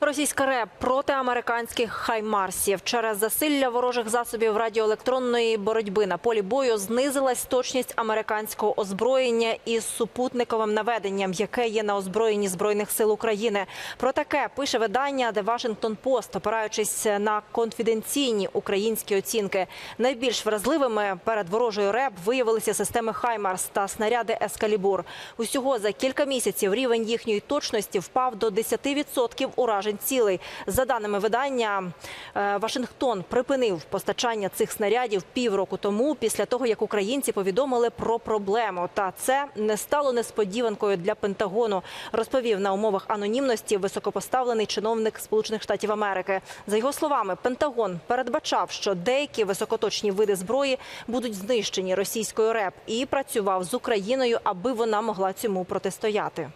Російська РЕП проти американських хаймарсів через засилля ворожих засобів радіоелектронної боротьби на полі бою знизилась точність американського озброєння із супутниковим наведенням, яке є на озброєнні збройних сил України. Про таке пише видання The Washington Post, опираючись на конфіденційні українські оцінки. Найбільш вразливими перед ворожою РЕП виявилися системи Хаймарс та снаряди Ескалібур. Усього за кілька місяців рівень їхньої точності впав до 10% уражень цілей. За даними видання, е, Вашингтон припинив постачання цих снарядів півроку тому, після того як українці повідомили про проблему. Та це не стало несподіванкою для Пентагону. Розповів на умовах анонімності високопоставлений чиновник Сполучених Штатів Америки. За його словами, Пентагон передбачав, що деякі високоточні види зброї будуть знищені російською РЕП і працював з Україною, аби вона могла цьому протистояти.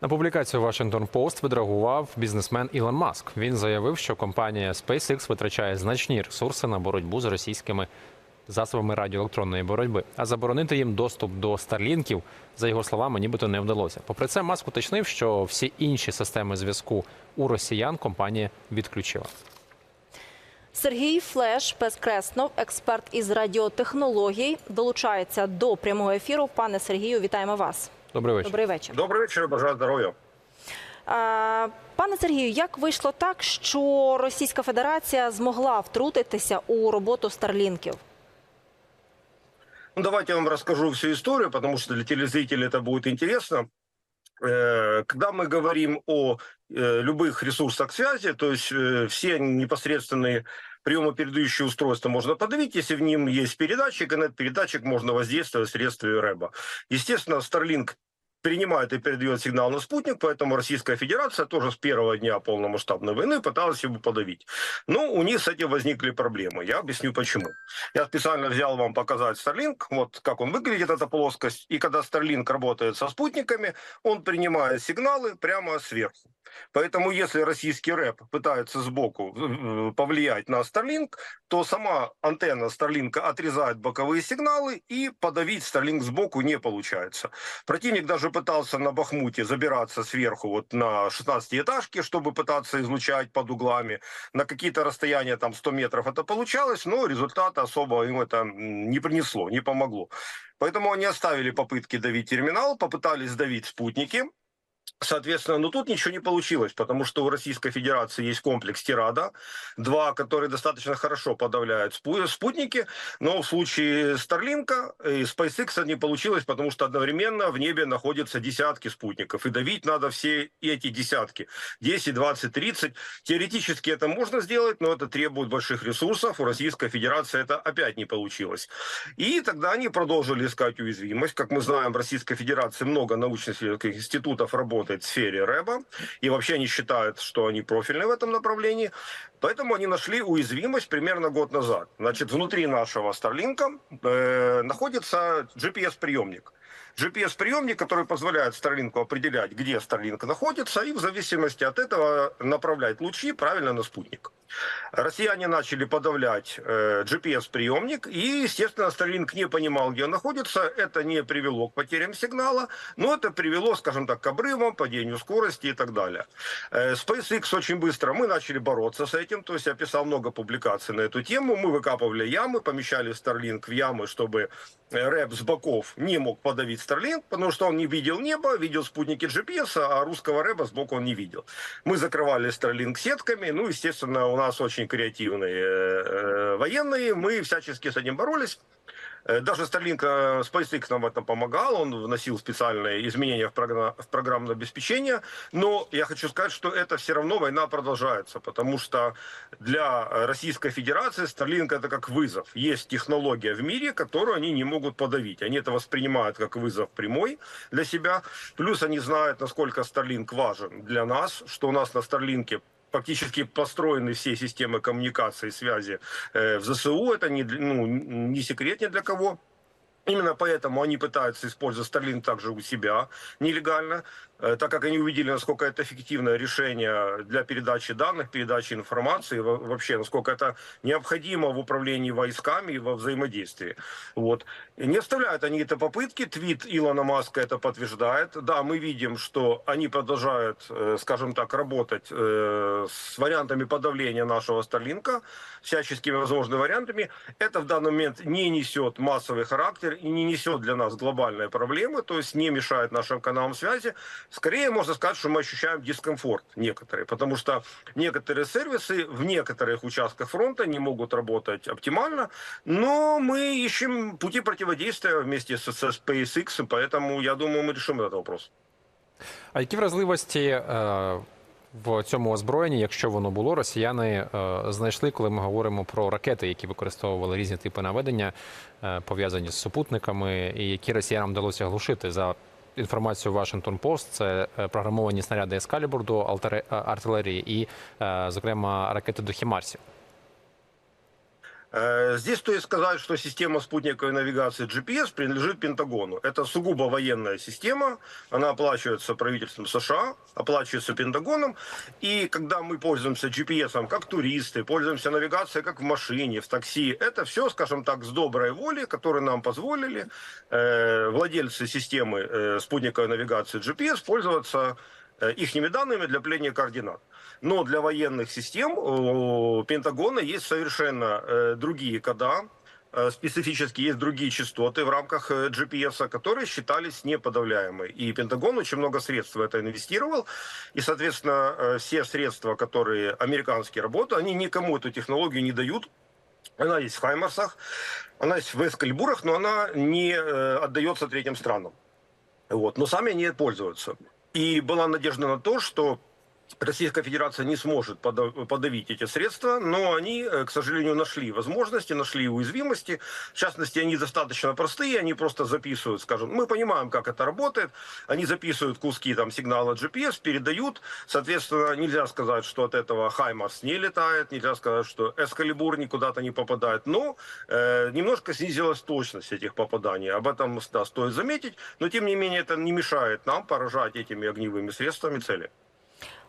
На публікацію Washington Post відреагував бізнесмен Ілон Маск. Він заявив, що компанія SpaceX витрачає значні ресурси на боротьбу з російськими засобами радіоелектронної боротьби, а заборонити їм доступ до старлінків, за його словами, нібито не вдалося. Попри це, Маск уточнив, що всі інші системи зв'язку у росіян компанія відключила. Сергій Флеш Пескреснов, експерт із радіотехнологій, долучається до прямого ефіру. Пане Сергію, вітаємо вас. Добрий вечір. Добрий вечір. Добрий вечір, бажаю здоров'я. Пане Сергію, як вийшло так, що Російська Федерація змогла втрутитися у роботу старлінків? Ну, давайте я вам расскажу всю историю, потому что для телезрителей это будет интересно. Э, Когда мы говорим о э, любых ресурсах связи, то есть э, все непосредственные приемопередающие устройства можно подавить, если в нем есть передатчик, и на этот передатчик можно воздействовать средствами РЭБа. Естественно, Starlink принимает и передает сигнал на спутник, поэтому Российская Федерация тоже с первого дня полномасштабной войны пыталась его подавить. Но у них с этим возникли проблемы. Я объясню почему. Я специально взял вам показать Starlink, вот как он выглядит, эта плоскость. И когда Starlink работает со спутниками, он принимает сигналы прямо сверху. Поэтому если российский рэп пытается сбоку э, повлиять на Starlink, то сама антенна Starlink отрезает боковые сигналы и подавить Starlink сбоку не получается. Противник даже пытался на Бахмуте забираться сверху вот на 16-этажке, чтобы пытаться излучать под углами. На какие-то расстояния, там 100 метров это получалось, но результата особо им это не принесло, не помогло. Поэтому они оставили попытки давить терминал, попытались давить спутники, Соответственно, но тут ничего не получилось, потому что у Российской Федерации есть комплекс Тирада, два, которые достаточно хорошо подавляют спу- спутники, но в случае Старлинка и SpaceX не получилось, потому что одновременно в небе находятся десятки спутников, и давить надо все эти десятки, 10, 20, 30. Теоретически это можно сделать, но это требует больших ресурсов, у Российской Федерации это опять не получилось. И тогда они продолжили искать уязвимость. Как мы знаем, в Российской Федерации много научно-исследовательских институтов работает в сфере рэба, и вообще они считают, что они профильны в этом направлении. Поэтому они нашли уязвимость примерно год назад. Значит, внутри нашего Старлинка э, находится GPS-приемник. GPS-приемник, который позволяет Старлинку определять, где Старлинк находится, и в зависимости от этого направлять лучи правильно на спутник. Россияне начали подавлять э, GPS-приемник, и, естественно, Starlink не понимал, где он находится. Это не привело к потерям сигнала, но это привело, скажем так, к обрывам, падению скорости и так далее. Э, SpaceX очень быстро, мы начали бороться с этим, то есть я писал много публикаций на эту тему, мы выкапывали ямы, помещали Starlink в ямы, чтобы э, рэп с боков не мог подавить Starlink, потому что он не видел небо, видел спутники GPS, а русского рэба сбоку он не видел. Мы закрывали Starlink сетками, ну, естественно, у нас очень креативные э, военные, мы всячески с этим боролись. Э, Даже Starlink, э, SpaceX нам в этом помогал, он вносил специальные изменения в, програ- в программное обеспечение, но я хочу сказать, что это все равно война продолжается, потому что для Российской Федерации Starlink это как вызов. Есть технология в мире, которую они не могут подавить. Они это воспринимают как вызов прямой для себя, плюс они знают, насколько Starlink важен для нас, что у нас на Starlink фактически построены все системы коммуникации и связи э, в ЗСУ. Это не, ну, не секрет ни для кого. Именно поэтому они пытаются использовать Starlink также у себя нелегально, э, так как они увидели, насколько это эффективное решение для передачи данных, передачи информации, во- вообще, насколько это необходимо в управлении войсками и во взаимодействии. Вот. И не оставляют они это попытки, твит Илона Маска это подтверждает. Да, мы видим, что они продолжают, э, скажем так, работать э, с вариантами подавления нашего Старлинка, всяческими возможными вариантами. Это в данный момент не несет массовый характер и не несет для нас глобальной проблемы, то есть не мешает нашим каналам связи. Скорее можно сказать, что мы ощущаем дискомфорт некоторые, потому что некоторые сервисы в некоторых участках фронта не могут работать оптимально, но мы ищем пути противодействия вместе со, со SpaceX, поэтому я думаю, мы решим этот вопрос. А які вразливості е, в цьому озброєнні, якщо воно було, росіяни е, знайшли, коли ми говоримо про ракети, які використовували різні типи наведення, е, пов'язані з супутниками, і які росіянам вдалося глушити за Інформацію Washington Post, це е, програмовані снаряди Ескалібур до е, артилерії і, зокрема, ракети до Хімарсів. Э, Здесь стоит сказать, что система спутниковой навигации GPS принадлежит Пентагону. Это сугубо военная система, она оплачивается правительством США, оплачивается Пентагоном. И когда мы пользуемся GPS как туристы, пользуемся навигацией как в машине, в такси, это все, скажем так, с доброй воли, которые нам позволили э, владельцы системы э, спутниковой навигации GPS пользоваться ихними данными для пления координат. Но для военных систем у Пентагона есть совершенно э, другие кода, э, специфически есть другие частоты в рамках э, GPS, которые считались неподавляемой. И Пентагон очень много средств в это инвестировал. И, соответственно, э, все средства, которые американские работают, они никому эту технологию не дают. Она есть в Хаймарсах, она есть в Эскальбурах, но она не э, отдается третьим странам. Вот. Но сами они пользуются. И была надежда на то, что Российская Федерация не сможет пода- подавить эти средства, но они, э, к сожалению, нашли возможности, нашли уязвимости. В частности, они достаточно простые, они просто записывают, скажем, мы понимаем, как это работает, они записывают куски там сигнала GPS, передают, соответственно, нельзя сказать, что от этого Хаймарс не летает, нельзя сказать, что Эскалибур никуда-то не попадает, но э, немножко снизилась точность этих попаданий, об этом да, стоит заметить, но тем не менее это не мешает нам поражать этими огневыми средствами цели.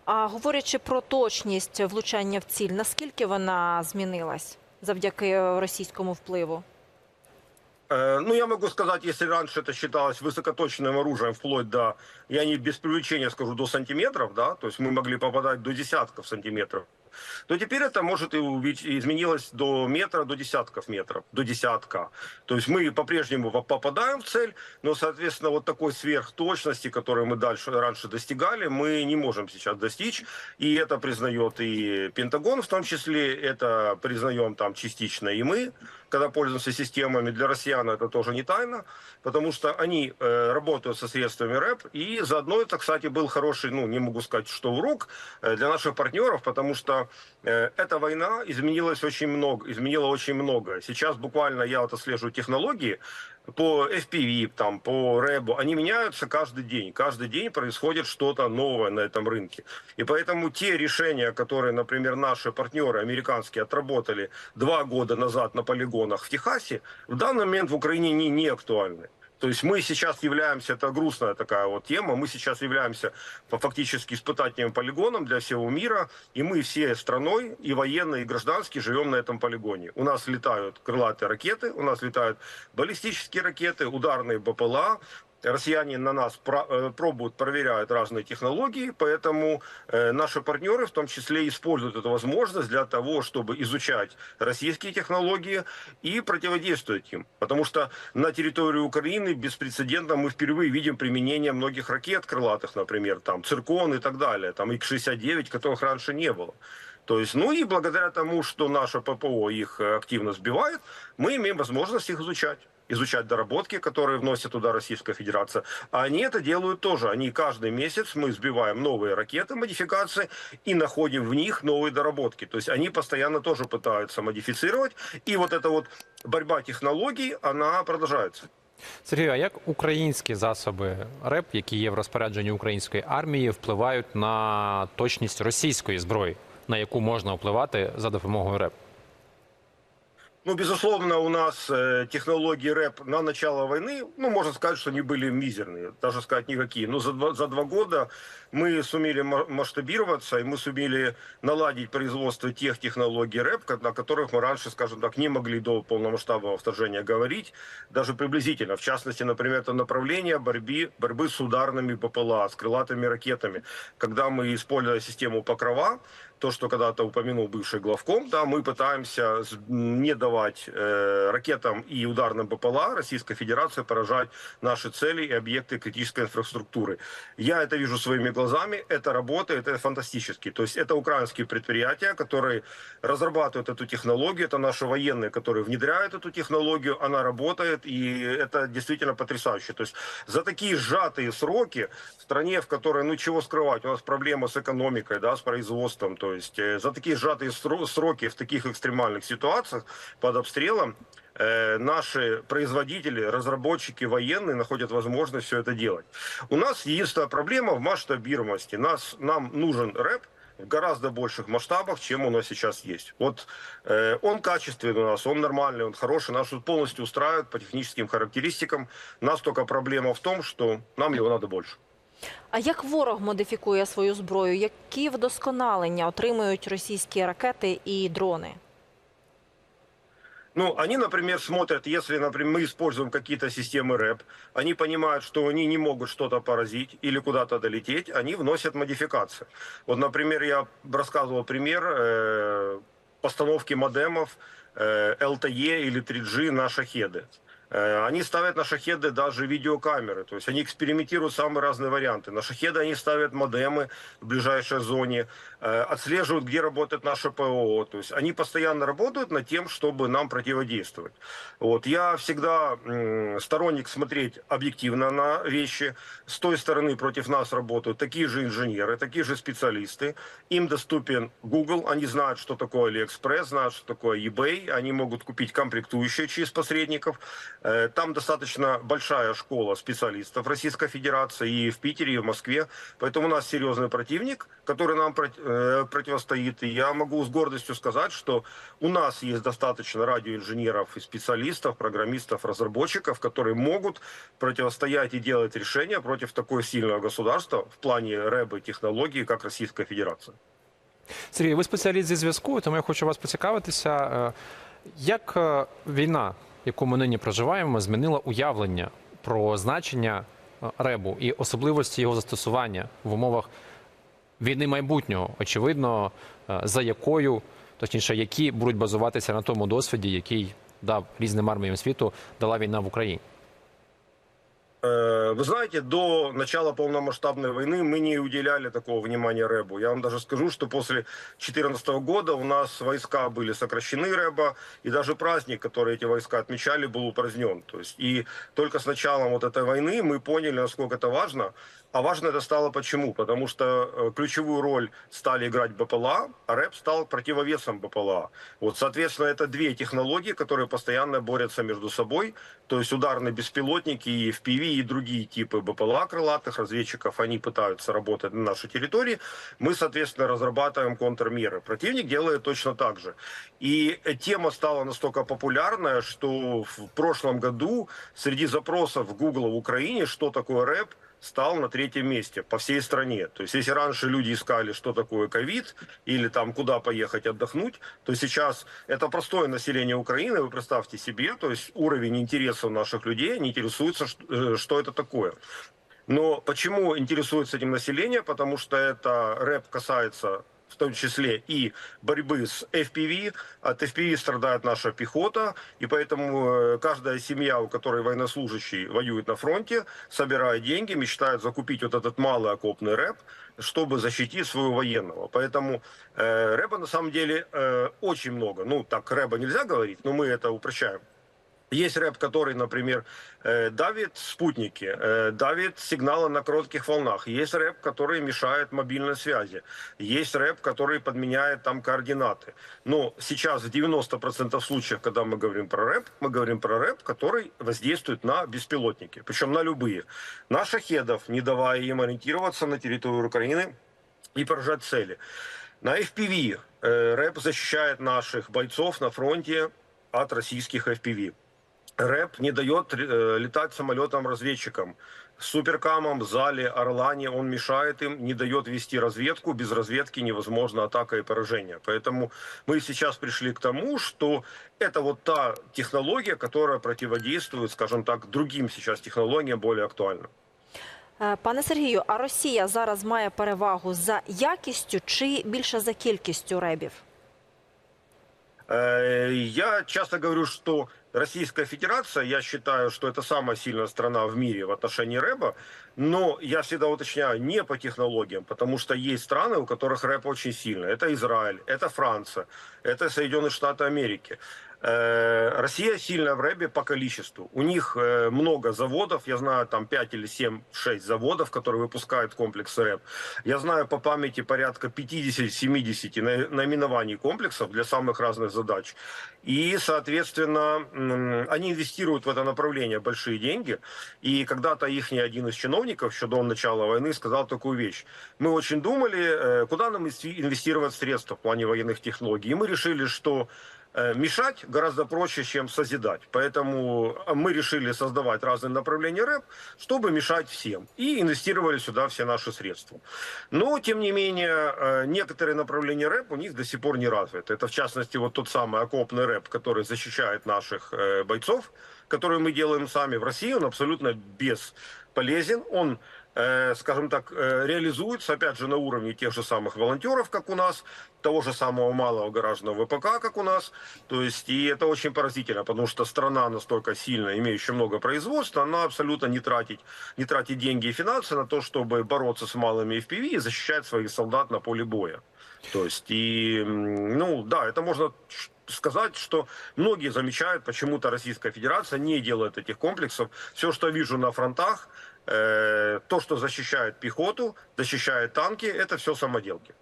А говорячи про точність влучання в ціль, наскільки вона змінилась завдяки російському впливу? Э, Ну, я могу сказать, если раньше это считалось высокоточным оружием, вплоть до, я не без привлечения скажу, до сантиметров, да, то есть мы могли попадать до десятков сантиметров, То теперь это может и изменилось до метра, до десятков метров, до десятка. То есть мы по-прежнему по- попадаем в цель, но, соответственно, вот такой сверхточности, которую мы дальше, раньше достигали, мы не можем сейчас достичь. И это признает и Пентагон в том числе, это признаем там частично и мы, когда пользуемся системами. Для россиян это тоже не тайна, потому что они э, работают со средствами РЭП, и заодно это, кстати, был хороший, ну, не могу сказать, что урок э, для наших партнеров, потому что э, эта война изменилась очень много, изменила очень много. Сейчас буквально я вот отслеживаю технологии, по FPV, там, по рэбу, они меняются каждый день. Каждый день происходит что-то новое на этом рынке. И поэтому те решения, которые, например, наши партнеры американские отработали два года назад на полигонах в Техасе, в данный момент в Украине не, не актуальны. То есть мы сейчас являемся, это грустная такая вот тема, мы сейчас являемся фактически испытательным полигоном для всего мира, и мы всей страной, и военные, и гражданские, живем на этом полигоне. У нас летают крылатые ракеты, у нас летают баллистические ракеты, ударные БПЛА, Россияне на нас э, пробуют, проверяют разные технологии, поэтому э, наши партнеры в том числе используют эту возможность для того, чтобы изучать российские технологии и противодействовать им. Потому что на территории Украины беспрецедентно мы впервые видим применение многих ракет крылатых, например, там циркон и так далее, там Ик-69, которых раньше не было. То есть, ну и благодаря тому, что наше ППО их э, активно сбивает, мы имеем возможность их изучать изучать доработки, которые вносит туда Российская Федерация. А они это делают тоже. Они каждый месяц мы сбиваем новые ракеты, модификации, и находим в них новые доработки. То есть они постоянно тоже пытаются модифицировать. И вот эта вот борьба технологий, она продолжается. Сергію, а як українські засоби РЕП, які є в розпорядженні української армії, впливають на точність російської зброї, на яку можна впливати за допомогою РЕП? Ну, безусловно, у нас э, технологии рэп на начало войны, ну, можно сказать, что они были мизерные, даже сказать никакие. Но за два, за два года мы сумели ма- масштабироваться, и мы сумели наладить производство тех технологий рэп, на которых мы раньше, скажем так, не могли до полномасштабного вторжения говорить, даже приблизительно. В частности, например, это направление борьбы, борьбы с ударными БПЛА, с крылатыми ракетами. Когда мы, используя систему Покрова, то, что когда-то упомянул бывший главком, да, мы пытаемся не давать э, ракетам и ударным БПЛА Российской Федерации поражать наши цели и объекты критической инфраструктуры. Я это вижу своими глазами, это работает, это фантастически. То есть это украинские предприятия, которые разрабатывают эту технологию, это наши военные, которые внедряют эту технологию, она работает, и это действительно потрясающе. То есть за такие сжатые сроки в стране, в которой, ну чего скрывать, у нас проблема с экономикой, да, с производством, то есть э, за такие сжатые сро- сроки в таких экстремальных ситуациях под обстрелом э, наши производители, разработчики, военные находят возможность все это делать. У нас единственная проблема в масштабируемости. Нас, нам нужен рэп, в гораздо больших масштабах, чем у нас сейчас есть. Вот э, он качественный у нас, он нормальный, он хороший, нас тут полностью устраивает по техническим характеристикам. Нас только проблема в том, что нам его надо больше. А як ворог модифікує свою зброю? Які вдосконалення отримують російські ракети і дрони? Ну, они, например, смотрят, если, например, мы используем какие-то системы рэп, они понимают, что они не могут что-то поразить или куда-то долететь, они вносят модификации. Вот, например, я рассказывал пример э, постановки модемов э, LTE или 3G на шахеды. Э, Они ставят на шахеды даже видеокамеры, то есть они экспериментируют самые разные варианты. На шахеды они ставят модемы в ближайшей зоне, э, отслеживают, где работает наше ПО. То есть они постоянно работают над тем, чтобы нам противодействовать. Вот. Я всегда сторонник смотреть объективно на вещи. С той стороны против нас работают такие же инженеры, такие же специалисты. Им доступен Google, они знают, что такое AliExpress, знают, что такое eBay. Они могут купить комплектующие через посредников. Э, Там достаточно большая школа специалистов Российской Федерации и в Питере, и в Москве. Поэтому у нас серьезный противник, который нам прот- э, противостоит. И я могу с гордостью сказать, что у нас есть достаточно радиоинженеров и специалистов, программистов, разработчиков, которые могут противостоять и делать решения против такого сильного государства в плане рэба и технологий, как Российская Федерация. Сергій, ви спеціаліст зі зв'язку, тому я хочу вас поцікавитися, е, як е, війна, яку ми нині проживаємо, змінила уявлення про значення е, ребу і особливості його застосування в умовах війни майбутнього, очевидно, е, за якою, точніше, які будуть базуватися на тому досвіді, який дав різним арміям світу, дала війна в Україні. Э, Вы знаете, до начала полномасштабной войны мы не уделяли такого внимания рэбу. Я вам даже скажу, что после 2014 года у нас войска были сокращены рэба, и даже праздник, который эти войска отмечали, был упразднен. То есть, и только с началом вот этой войны мы поняли, насколько это важно. А важно это стало почему? Потому что э, ключевую роль стали играть БПЛА, а рэп стал противовесом БПЛА. Вот, соответственно, это две технологии, которые постоянно борются между собой. То есть ударные беспилотники и FPV, и другие типы БПЛА крылатых разведчиков, они пытаются работать на нашей территории. Мы, соответственно, разрабатываем контрмеры. Противник делает точно так же. И э, тема стала настолько популярная, что в прошлом году среди запросов Google в Украине, что такое рэп, стал на третьем месте по всей стране. То есть, если раньше люди искали, что такое ковид, или там куда поехать отдохнуть, то сейчас это простое население Украины, вы представьте себе, то есть уровень интересов наших людей, они интересуются, ш- э, что это такое. Но почему интересуется этим население? Потому что это рэп касается в том числе и борьбы с FPV. От FPV страдает наша пехота, и поэтому э, каждая семья, у которой военнослужащий воюет на фронте, собирает деньги, мечтает закупить вот этот малый окопный рэп, чтобы защитить своего военного. Поэтому э, рэба на самом деле э, очень много. Ну, так рэба нельзя говорить, но мы это упрощаем. Есть рэп, который, например, э, давит спутники, э, давит сигналы на коротких волнах. Есть рэп, который мешает мобильной связи. Есть рэп, который подменяет там координаты. Но сейчас в 90% случаев, когда мы говорим про рэп, мы говорим про рэп, который воздействует на беспилотники. Причем на любые. На шахедов, не давая им ориентироваться на территорию Украины и поражать цели. На FPV э, рэп защищает наших бойцов на фронте от российских FPV. РЭП не дает э, летать самолетам-разведчикам. Суперкамом, Зале, Орлане он мешает им, не дает вести разведку. Без разведки невозможно атака и поражение. Поэтому мы сейчас пришли к тому, что это вот та технология, которая противодействует, скажем так, другим сейчас технологиям более актуальным. Е, Пане Сергію, а Росія зараз має перевагу за якістю чи більше за кількістю ребів? Э, Я часто говорю, что Российская Федерация, я считаю, что это самая сильная страна в мире в отношении рэба, но я всегда уточняю, не по технологиям, потому что есть страны, у которых рэп очень сильный. Это Израиль, это Франция, это Соединенные Штаты Америки. Э, Россия сильная в рэбе по количеству. У них э, много заводов, я знаю там 5 или 7, 6 заводов, которые выпускают комплексы рэп. Я знаю по памяти порядка 50-70 на- наименований комплексов для самых разных задач. И, соответственно, они инвестируют в это направление большие деньги. И когда-то их один из чиновников еще до начала войны сказал такую вещь. Мы очень думали, э, куда нам инвести- инвестировать средства в плане военных технологий. И мы решили, что мешать гораздо проще, чем созидать. Поэтому мы решили создавать разные направления рэп, чтобы мешать всем. И инвестировали сюда все наши средства. Но, тем не менее, э, некоторые направления рэп у них до сих пор не развиты. Это, в частности, вот тот самый окопный рэп, который защищает наших э, бойцов, который мы делаем сами в России. Он абсолютно бесполезен. Он э, скажем так, э, реализуется, опять же, на уровне тех же самых волонтеров, как у нас, того же самого малого гаражного ВПК, как у нас. То есть, и это очень поразительно, потому что страна настолько сильная, имеющая много производства, она абсолютно не тратит, не тратит деньги и финансы на то, чтобы бороться с малыми FPV и защищать своих солдат на поле боя. То есть, и, ну, да, это можно сказать, что многие замечают, почему-то Российская Федерация не делает этих комплексов. Все, что вижу на фронтах, э, то, что защищает пехоту, защищает танки, это все самоделки.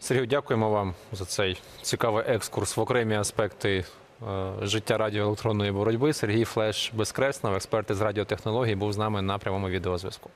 Сергію, дякуємо вам за цей цікавий екскурс в окремі аспекти е, життя радіоелектронної боротьби. Сергій Флеш Безкреснов, експерт із радіотехнологій, був з нами на прямому відеозв'язку.